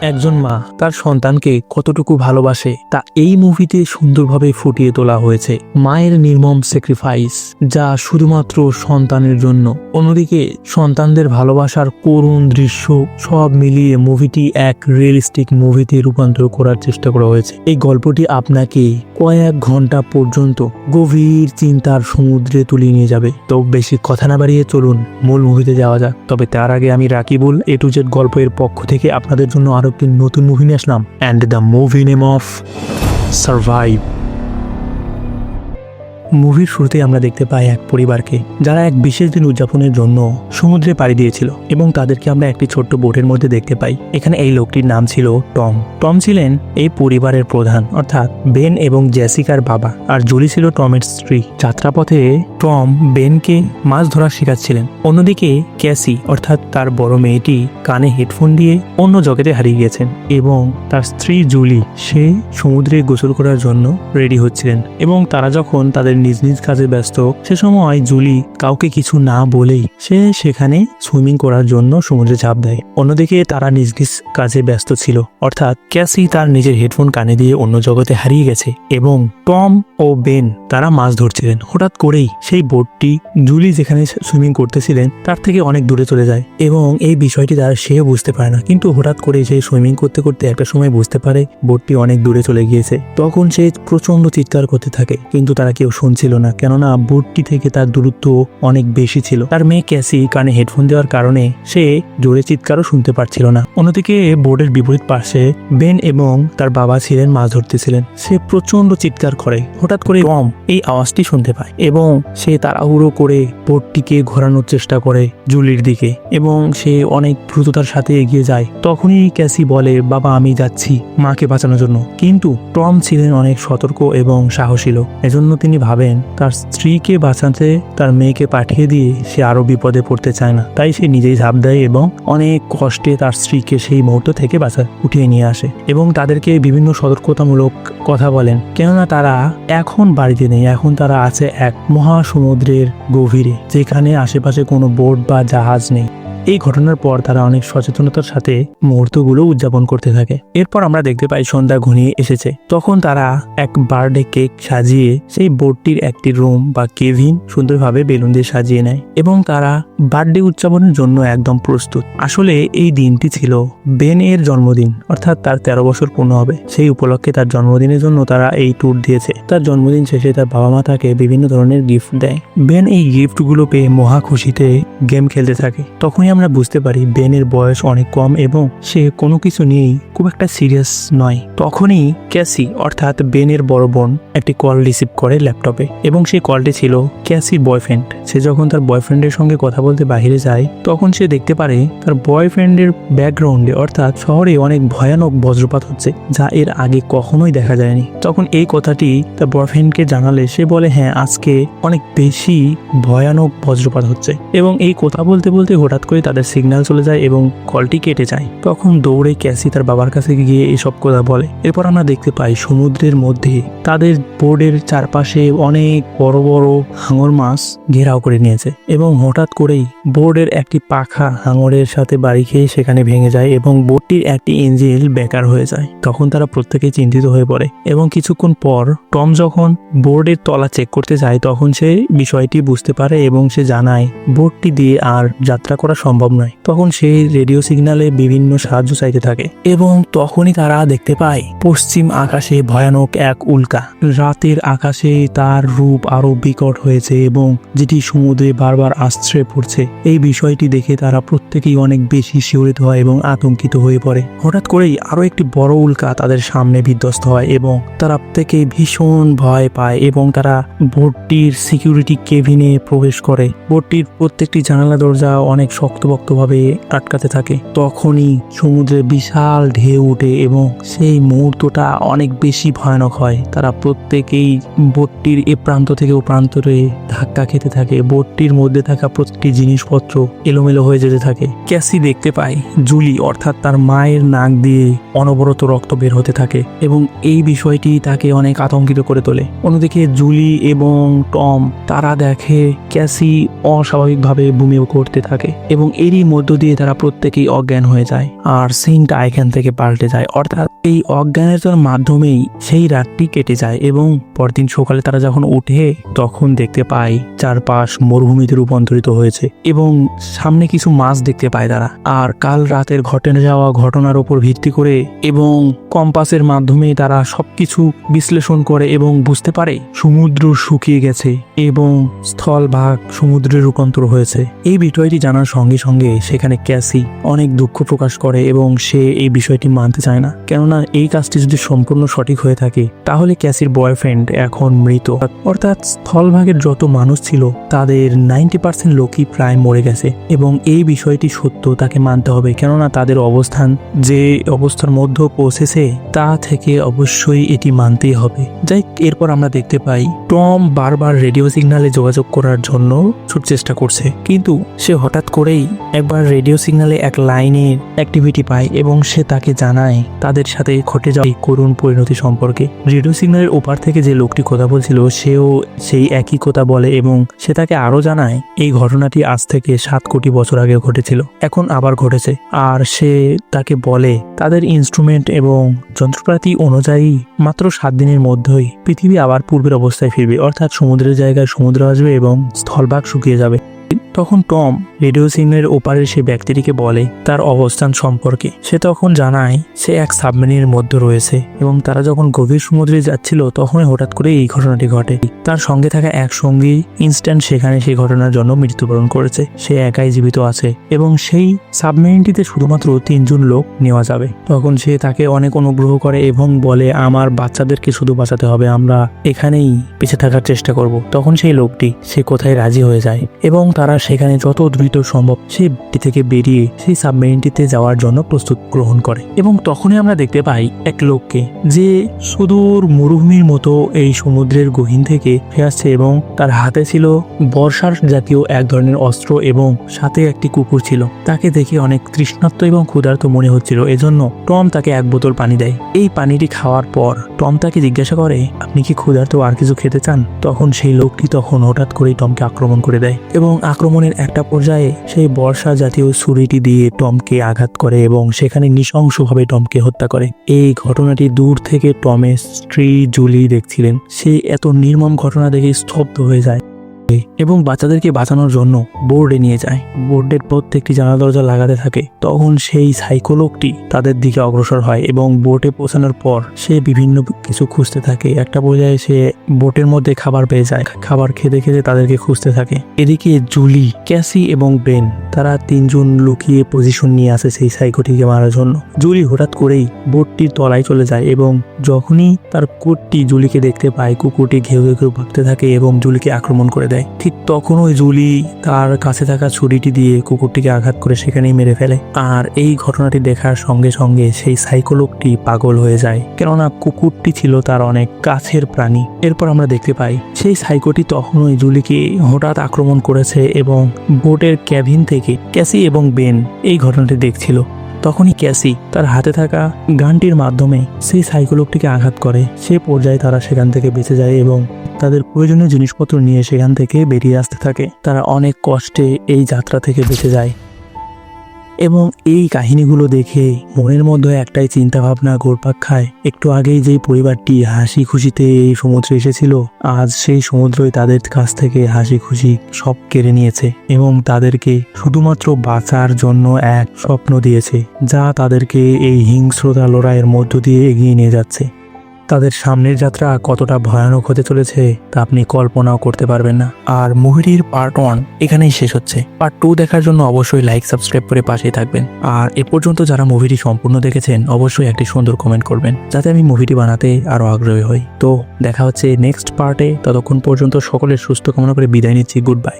একজন মা তার সন্তানকে কতটুকু ভালোবাসে তা এই মুভিতে সুন্দরভাবে ফুটিয়ে তোলা হয়েছে। মায়ের নির্মম স্যাক্রিফাইস যা শুধুমাত্র সন্তানের জন্য। অন্যদিকে সন্তানদের ভালোবাসার করুণ দৃশ্য সব মিলিয়ে মুভিটি এক রিয়েলিস্টিক মুভিতে রূপান্তর করার চেষ্টা করা হয়েছে। এই গল্পটি আপনাকে কয়েক ঘণ্টা পর্যন্ত গভীর চিন্তার সমুদ্রে তুলিয়ে নিয়ে যাবে। তো বেশি কথা না বাড়িয়ে চলুন, মূল মুভিতে যাওয়া যাক। তবে তার আগে আমি রাকিবুল এ টু জেড গল্পের পক্ষ থেকে আপনাদের জন্য আরও একটি নতুন মুভি নিয়ে আসলাম and the movie name of survive মুভির শুরুতে আমরা দেখতে পাই এক পরিবারকে যারা এক বিশেষ দিন উদযাপনের জন্য সমুদ্রে পাড়ি দিয়েছিল এবং তাদেরকে আমরা একটি ছোট্ট বোটের মধ্যে দেখতে পাই। এখানে এই লোকটির নাম ছিল টম। টম ছিলেন এই পরিবারের প্রধান, অর্থাৎ বেন এবং জেসিকার বাবা আর জুলি ছিল টমের স্ত্রী। যাত্রাপথে টম বেনকে মাছ ধরা শেখাচ্ছিলেন। অন্যদিকে ক্যাসি, অর্থাৎ তার বড় মেয়েটি, কানে হেডফোন দিয়ে অন্য জগতে হারিয়ে গেছেন এবং তার স্ত্রী জুলি, সে সমুদ্রে গোসল করার জন্য রেডি হচ্ছিলেন এবং তারা যখন তাদের নিজ নিজ কাজে ব্যস্ত। সে সময় জুলি কাউকে কিছু না বলেই সে সেখানে সুইমিং করার জন্য সমুদ্রে ঝাঁপ দেয়। অন্যদিকে তারা নিজ নিজ কাজে ব্যস্ত ছিল। অর্থাৎ ক্যাসি তার নিজের হেডফোন কানে দিয়ে অন্য জগতে হারিয়ে গেছে এবং টম ও বেন তারা মাছ ধরছিলেন। হঠাৎ করেই সেই বোটটি জুলি যেখানে সুইমিং করতেছিলেন তার থেকে অনেক দূরে চলে যায় এবং এই বিষয়টি তারা সেও বুঝতে পারে না। কিন্তু হঠাৎ করে সে সুইমিং করতে করতে একটা সময় বুঝতে পারে বোটটি অনেক দূরে চলে গিয়েছে। তখন সে প্রচণ্ড চিৎকার করতে থাকে। কিন্তু তারা কেউ শুনছিল না, কেননা বোটটি থেকে তার দূরত্ব অনেক বেশি ছিল। তার মেয়ে ক্যাসি কানে হেডফোন দেওয়ার কারণে সে জোরে চিৎকারও শুনতে পারছিল না। অন্যদিকে বোর্ডের বিপরীত পাশে বেন এবং তার বাবা ছিলেন, মাছ ধরতেছিলেন। সে প্রচণ্ড চিৎকার করে। হঠাৎ করে টম এই আওয়াজটি শুনতে পায় এবং সে তাড়াহুড়ো করে বোর্ডটিকে ঘোরানোর চেষ্টা করে জুলির দিকে এবং সে অনেক দ্রুততার সাথে এগিয়ে যায়। তখনই ক্যাসি বলে, বাবা, আমি যাচ্ছি মাকে বাঁচানোর জন্য। কিন্তু টম ছিলেন অনেক সতর্ক এবং সাহসীল। এজন্য তিনি ভাবেন তার স্ত্রীকে বাঁচাতে তার মেয়েকে পাঠিয়ে দিয়ে সে আরও বিপদে পড়তে চায় না। তাই সে নিজেই ঝাঁপ দেয় এবং অনেক কষ্টে তার স্ত্রীকে সেই মুহূর্ত থেকে বাঁচা, উঠিয়ে নিয়ে আসে এবং তাদেরকে বিভিন্ন সতর্কতামূলক কথা বলেন। কেননা তারা এখন বাড়িতে নেই, এখন তারা আছে এক মহাসমুদ্রের গভীরে, যেখানে আশেপাশে কোনো বোট বা জাহাজ নেই। এই ঘটনার পর তারা অনেক সচেতনতার সাথে মুহূর্তগুলো উদযাপন করতে থাকে। এরপর আমরা দেখতে পাই সন্ধ্যা ঘনিয়ে এসেছে। তখন তারা এক বার্থডে কেক সাজিয়ে সেই বোর্ডটির একটি রুম বা কেভিন সুন্দরভাবে বেলুন দিয়ে সাজিয়ে নেয় এবং তারা বার্থডে উদযাপনের জন্য একদম প্রস্তুত। আসলে এই দিনটি ছিল বেন এর জন্মদিন, অর্থাৎ তার তেরো বছর পূর্ণ হবে। সেই উপলক্ষে তার জন্মদিনের জন্য তারা এই ট্যুর দিয়েছে। তার জন্মদিন শেষে তার বাবা মা তাকে বিভিন্ন ধরনের গিফট দেয়। বেন এই গিফটগুলো পেয়ে মহা খুশিতে গেম খেলতে থাকে। তখনই আমরা বুঝতে পারি বেনের বয়স অনেক কম এবং সে কোনো কিছু নিয়েই খুব একটা সিরিয়াস নয়। তখনই ক্যাসি, অর্থাৎ বেনের বড় বোন, একটি কল রিসিভ করে ল্যাপটপে এবং সেই কলটি ছিল ক্যাসির বয়ফ্রেন্ড। সে যখন তার বয়ফ্রেন্ডের সঙ্গে কথা বলতে বাইরে যায়, তখন সে দেখতে পারে তার বয়ফ্রেন্ডের ব্যাকগ্রাউন্ডে, অর্থাৎ শহরে অনেক ভয়ানক বজ্রপাত হচ্ছে, যা এর আগে কখনোই দেখা যায়নি। তখন এই কথাটি তার বয়ফ্রেন্ডকে জানালে সে বলে হ্যাঁ আজকে অনেক বেশি ভয়ানক বজ্রপাত হচ্ছে। এবং এই কথা বলতে বলতে হঠাৎ করে তাদের সিগন্যাল চলে যায় এবং কলটি কেটে যায়। তখন দৌড়ে ক্যাসি তার বাবার কাছে গিয়ে এসব কথা বলে। এরপর আমরা দেখতে পাই সমুদ্রের মধ্যে তাদের বোর্ডের চারপাশে অনেক বড় বড় হাঙর মাছ ঘেরাও করে নিয়েছে এবং হঠাৎ করেই বোর্ডের একটি পাখা হাঙরের সাথে বাড়ি খেয়ে সেখানে ভেঙে যায় এবং বোটটির একটি ইঞ্জিন বেকার হয়ে যায়। তখন তারা প্রত্যেকেই চিন্তিত হয়ে পড়ে এবং কিছুক্ষণ পর টম যখন বোর্ডের তলা চেক করতে যায় তখন সে বিষয়টি বুঝতে পারে এবং সে জানায় বোর্ডটি দিয়ে আর যাত্রা করা সম্ভব নয়। তখন সেই রেডিও সিগন্যালে বিভিন্ন সাহায্য চাইতে থাকে এবং তখনই তারা দেখতে পায় পশ্চিম আকাশে ভয়ানক এক উল্কা। রাতের আকাশে তার রূপ আরও বিকট হয়েছে এবং যেটি সমুদ্রে বারবার আশ্রয় পড়ছে, এই বিষয়টি দেখে তারা প্রত্যেকেই অনেক বেশি শিহরিত হয় এবং আতঙ্কিত হয়ে পড়ে। হঠাৎ করেই আরও একটি বড় উল্কা তাদের সামনে বিধ্বস্ত হয় এবং তারা প্রত্যেকেই ভীষণ ভয় পায় এবং তারা বোটটির সিকিউরিটি কেবিনে প্রবেশ করে। বোটটির প্রত্যেকটি জানালা দরজা অনেক শক্তপোক্তভাবে আটকাতে থাকে। তখনই সমুদ্রে বিশাল ঢেউ ওঠে এবং সেই মুহূর্তটা অনেক বেশি ভয়ানক হয়। তারা প্রত্যেকেই বোটটির এ প্রান্ত থেকে ও প্রান্তরে ধাক্কা খেতে থাকে। বোটটির মধ্যে থাকা প্রতিটি জিনিসপত্র এলোমেলো হয়ে যেতে থাকে। ক্যাসি দেখতে পায় জুলি, অর্থাৎ তার মায়ের নাক দিয়ে অনবরত রক্ত বের হতে থাকে এবং এই বিষয়টি তাকে অনেক আতঙ্কিত করে তোলে। অন্যদিকে জুলি এবং টম, তারা দেখে ক্যাসি অস্বাভাবিকভাবে বমিও করতে থাকে এবং এবং এরই মধ্য দিয়ে তারা প্রত্যেকেই অজ্ঞান হয়ে যায়। আর সিনটা এখান থেকে পাল্টে যায়। অর্থাৎ এই অজ্ঞানের মাধ্যমেই সেই রাতটি কেটে যায় এবং পরদিন সকালে তারা যখন উঠে, তখন দেখতে পায় চারপাশ মরুভূমিতে রূপান্তরিত হয়েছে এবং সামনে কিছু মাছ দেখতে পায় তারা। আর কাল রাতের ঘটে যাওয়া ঘটনার উপর ভিত্তি করে এবং কম্পাসের মাধ্যমে তারা সবকিছু বিশ্লেষণ করে এবং বুঝতে পারে সমুদ্র শুকিয়ে গেছে এবং স্থলভাগ সমুদ্রে রূপান্তর হয়েছে। এই বিষয়টি জানার সঙ্গে সঙ্গে সেখানে ক্যাসি অনেক দুঃখ প্রকাশ করে এবং সে এই বিষয়টি মানতে চায় না। কেননা এই কাজটি যদি সম্পূর্ণ সঠিক হয়ে থাকে, তাহলে ক্যাসির বয়ফ্রেন্ড এখন মৃত। অর্থাৎ স্থলভাগের যত মানুষ ছিল, তাদের নাইনটি পার্সেন্ট লোকই প্রায় মরে গেছে। এবং এই বিষয়টি সত্য, তাকে মানতে হবে। কেননা তাদের অবস্থান যে অবস্থার মধ্যে পৌঁছেছে, তা থেকে অবশ্যই এটি মানতেই হবে। যাই এরপর আমরা দেখতে পাই, টম বারবার রেডিও সিগনালে যোগাযোগ করার জন্য ছুট চেষ্টা করছে। কিন্তু সে হঠাৎ করেই একবার রেডিও সিগনালে এক লাইনের অ্যাক্টিভিটি পায় এবং সে তাকে জানায়, তাদের সাথে ঘটে যাওয়া করুণ পরিণতি সম্পর্কে। রেডিও সিগন্যালের ওপার থেকে যে লোকটি কথা বলছিল, সেও সেই একই কথা বলে এবং সে তাকে আরও জানায়, এই ঘটনাটি আজ থেকে সাত কোটি বছর আগে ঘটেছিল। এখন আবার ঘটেছে। আর সে তাকে বলে, তাদের ইনস্ট্রুমেন্ট এবং যন্ত্রপাতি অনুযায়ী মাত্র সাত দিনের মধ্যেই পৃথিবী আবার পূর্বের অবস্থায় ফিরবে। অর্থাৎ সমুদ্রের জায়গায় সমুদ্র আসবে এবং স্থলভাগ শুকিয়ে যাবে। তখন টম রেডিও সিগন্যালের ওপারের সে ব্যক্তিটিকে বলে তার অবস্থান সম্পর্কে। সে তখন জানায়, সে এক সাবমেরিনের মধ্যে রয়েছে এবং তারা যখন গভীর সমুদ্রে যাচ্ছিল তখনই হঠাৎ করে এই ঘটনাটি ঘটে। তার সঙ্গে থাকা এক সঙ্গী ইনস্ট্যান্ট সেখানে সেই ঘটনার জন্য মৃত্যুবরণ করেছে। সে একাই জীবিত আছে এবং সেই সাবমেরিনটিতে শুধুমাত্র তিনজন লোক নেওয়া যাবে। তখন সে তাকে অনেক অনুগ্রহ করে এবং বলে, আমার বাচ্চাদেরকে শুধু বাঁচাতে হবে, আমরা এখানেই বেঁচে থাকার চেষ্টা করব। তখন সেই লোকটি সে কোথায় রাজি হয়ে যায় এবং তারা সেখানে যত দ্রুত সম্ভব বাড়ি থেকে বেরিয়ে সেই সাবমেরিনটিতে যাওয়ার জন্য প্রস্তুত গ্রহণ করে। এবং তখনই আমরা দেখতে পাই এক লোককে যে সুদূর মরুভূমির মতো এই সমুদ্রের গহীন থেকে ফিরে এবং তার হাতে ছিল বর্ষার জাতীয় এক ধরনের অস্ত্র এবং সাথে একটি কুকুর ছিল। তাকে দেখে অনেক তৃষ্ণার্ত এবং ক্ষুধার্ত মনে হচ্ছিল। এজন্য টম তাকে এক বোতল পানি দেয়। এই পানিটি খাওয়ার পর টম তাকে জিজ্ঞাসা করে, আপনি কি ক্ষুধার্ত আর কিছু খেতে চান? তখন সেই লোকটি তখন হঠাৎ করেই টমকে আক্রমণ করে দেয় এবং আক্রমণের একটা পর্যায়ে সেই বর্ষা জাতীয় ছুরিটি দিয়ে টমকে আঘাত করে এবং সেখানে নৃশংসভাবে টমকে হত্যা করে। এই ঘটনাটি দূর থেকে টমের স্ত্রী জুলি দেখছিলেন। সে এত নির্মম ঘটনা দেখে স্তব্ধ হয়ে যায়। এবং বাচ্চাদেরকে বাঁচানোর জন্য বোর্ডে নিয়ে যায়। বোর্ডের প্রত্যেকটি জানা দরজা লাগাতে থাকে। তখন সেই সাইকোলোগটি তাদের দিকে অগ্রসর হয় এবং বোটে পৌঁছানোর পর সে বিভিন্ন কিছু খুঁজতে থাকে। একটা পর্যায়ে সে বোটের মধ্যে খাবার পেয়ে যায়। খাবার খেতে খেতে তাদেরকে খুঁজতে থাকে। এদিকে জুলি, ক্যাসি এবং বেন, তারা তিনজন লুকিয়ে পজিশন নিয়ে আসে সেই সাইকোটিকে মারার জন্য। জুলি হঠাৎ করেই বোটটির তলায় চলে যায় এবং যখনই তার কুকুরটি জুলিকে দেখতে পায়, কুকুরটি ঘেউ ঘেউ ভাগতে থাকে এবং জুলিকে আক্রমণ করে দেয়। ঠিক তখন ওই জুলি তার কাছে থাকা ছুরিটি দিয়ে কুকুরটিকে আঘাত করে সেখানেই মেরে ফেলে। আর এই ঘটনাটি দেখার সঙ্গে সঙ্গে সেই সাইকোলোগটি পাগল হয়ে যায়। কেননা কুকুরটি ছিল তার অনেক কাছের প্রাণী। এরপর আমরা দেখতে পাই, সেই সাইকোটি তখন ওই জুলিকে হঠাৎ আক্রমণ করেছে এবং বোটের ক্যাবিন থেকে ক্যাসি এবং বেন এই ঘটনাটি দেখছিল। তখনই ক্যাসি তার হাতে থাকা গানটির মাধ্যমে সেই সাইকোলোগটিকে আঘাত করে। সে পর্যায়ে তারা সেখান থেকে বেঁচে যায় এবং তাদের প্রয়োজনীয় জিনিসপত্র নিয়ে সেখান থেকে বেরিয়ে আসতে থাকে। তারা অনেক কষ্টে এই যাত্রা থেকে বেঁচে যায়। এবং এই কাহিনীগুলো দেখে মনের মধ্যে একটাই চিন্তা ভাবনা ঘোরপাক খায়। একটু আগেই যেই পরিবারটি হাসি খুশিতে এই সমুদ্রে এসেছিল, আজ সেই সমুদ্রই তাদের কাছ থেকে হাসি খুশি সব কেড়ে নিয়েছে এবং তাদেরকে শুধুমাত্র বাঁচার জন্য এক স্বপ্ন দিয়েছে, যা তাদেরকে এই হিংস্রতা লড়াইয়ের মধ্য দিয়ে এগিয়ে নিয়ে যাচ্ছে। তাদের সামনের যাত্রা কতটা ভয়ানক হতে চলেছে তা আপনি কল্পনাও করতে পারবেন না। আর মুভিটির পার্ট ওয়ান এখানেই শেষ হচ্ছে। পার্ট টু দেখার জন্য অবশ্যই লাইক সাবস্ক্রাইব করে পাশেই থাকবেন। আর এ পর্যন্ত যারা মুভিটি সম্পূর্ণ দেখেছেন, অবশ্যই একটি সুন্দর কমেন্ট করবেন, যাতে আমি মুভিটি বানাতে আরও আগ্রহী হই। তো দেখা হচ্ছে নেক্সট পার্টে ততক্ষণ পর্যন্ত সকলের সুস্থ কামনা করে বিদায় নিচ্ছি। Good bye